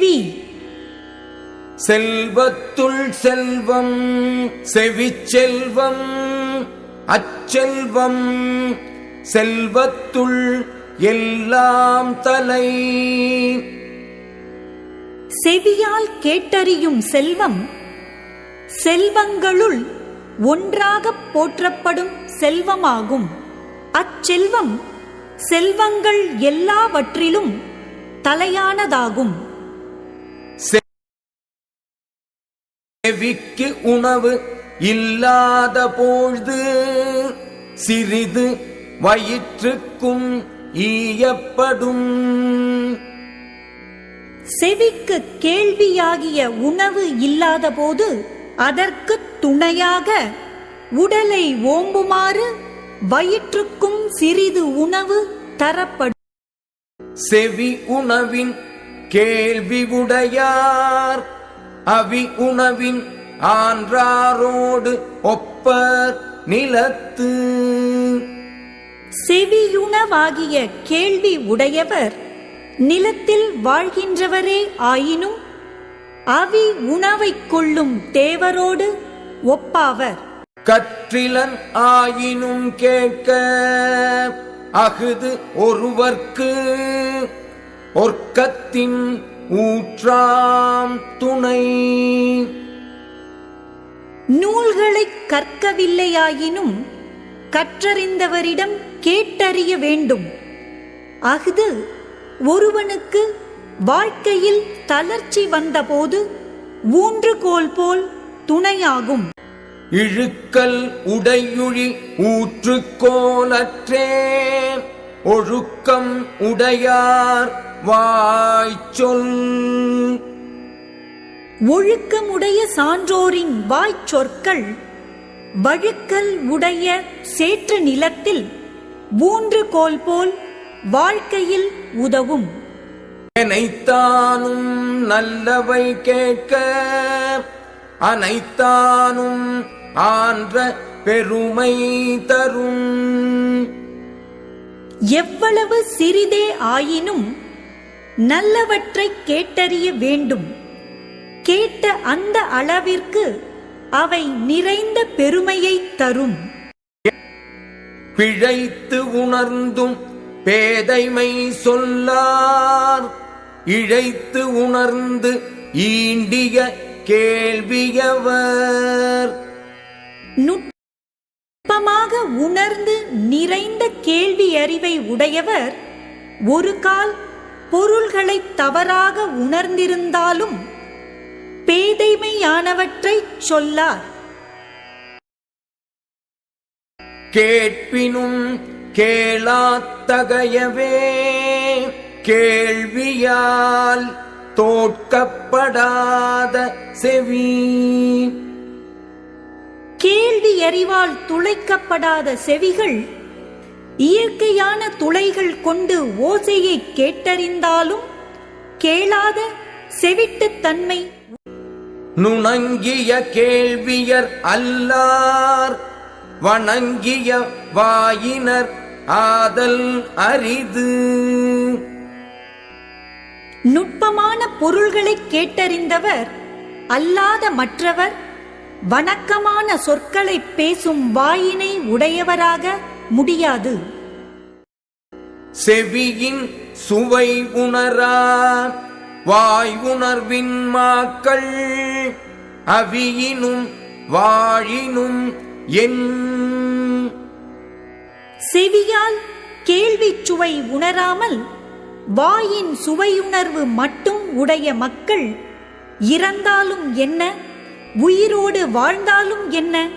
செவி. செல்வத்துள் செல்வம் செவிச்செல்வம் அச்செல்வம் செல்வத்துள் எல்லாம் தலை. செவியால் கேட்டறியும் செல்வம் செல்வங்களுள் ஒன்றாகப் போற்றப்படும் செல்வமாகும். அச்செல்வம் செல்வங்கள் எல்லாவற்றிலும் தலையானதாகும். செவிக்கு உணவு இல்லாத பொழுது சிறிது வயிற்றுக்கும் ஈயப்படும். செவிக்கு கேள்வியாகிய உணவு இல்லாதபோது அதற்கு துணையாக உடலை ஓம்புமாறு வயிற்றுக்கும் சிறிது உணவு தரப்படும். செவி உணவின் கேள்வி உடையார். அவி உணவின் ஆன்றாரோடு ஒப்பர் நிலத்து. செவியுணவாகிய கேள்வி உடையவர் நிலத்தில் வாழ்கின்றவரே ஆயினும் அவி உணவைக் கொள்ளும் தேவரோடு ஒப்பாவர். கற்றிலன் ஆயினும் கேட்க அகுது ஒருவர்க்கு ஒர்க்கத்தின் ஊற்றாம் துணை. நூல்களைக் கற்கவில்லையாயினும் கற்றறிந்தவரிடம் கேட்டறிய வேண்டும். அஃது ஒருவனுக்கு வாழ்க்கையில் தளர்ச்சி வந்தபோது ஊன்றுகோல் போல் துணையாகும். இழுக்கல் உடையுழி ஊற்றுக்கோலற்றே ஒழுக்கம் உடையார் வாய்ச்சொல் ஒழுக்கமுடைய சான்றோரின் வாய்ச்சொற்கள் வழுக்கல் உடைய சேற்று நிலத்தில் ஊன்றுகோல் போல் வாழ்க்கையில் உதவும். எனைத்தானும் நல்லவை கேட்க அனைத்தானும் ஆன்ற பெருமை தரும். எவ்வளவு சிறிதே ஆயினும் நல்லவற்றைக் கேட்டறிய வேண்டும். கேட்ட அந்த அளவிற்கு அவை நிறைந்த பெருமையைத் தரும். பிழைத்து உணர்ந்தும் பேதைமை சொல்லார். இழைத்து உணர்ந்து ஈண்டிய கேள்வியவர். நுட்பமாக உணர்ந்து நிறைந்த கேள்வி அறிவை உடையவர் ஒரு கால் பொருள்களை தவறாக உணர்ந்திருந்தாலும் பேதைமையானவற்றைச் சொல்லார். கேட்பினும் கேளாத்தகையவே கேள்வியால் தோற்கப்படாத செவி. கேள்வி அறிவால் துளைக்கப்படாத செவிகள் இயற்கையான துளைகள் கொண்டு ஓசையை கேட்டறிந்தாலும் கேளாத செவிட்டுத் தன்மை நுணங்கிய கேள்வியர் அல்லார் வணங்கிய வாயினர் ஆதல் அரிது. நுட்பமான பொருள்களைக் கேட்டறிந்தவர் அல்லாத மற்றவர் வணக்கமான சொற்களைப் பேசும் வாயினை உடையவராக முடியாது. செவியின் சுவை உணரா வாய் உணர்வின் மாக்கள் அவியினும் வாழினும் என். செவியால் கேள்விச் சுவை உணராமல் வாயின் சுவையுணர்வு மட்டும் உடைய மக்கள் இறந்தாலும் என்ன உயிரோடு வாழ்ந்தாலும் என்ன?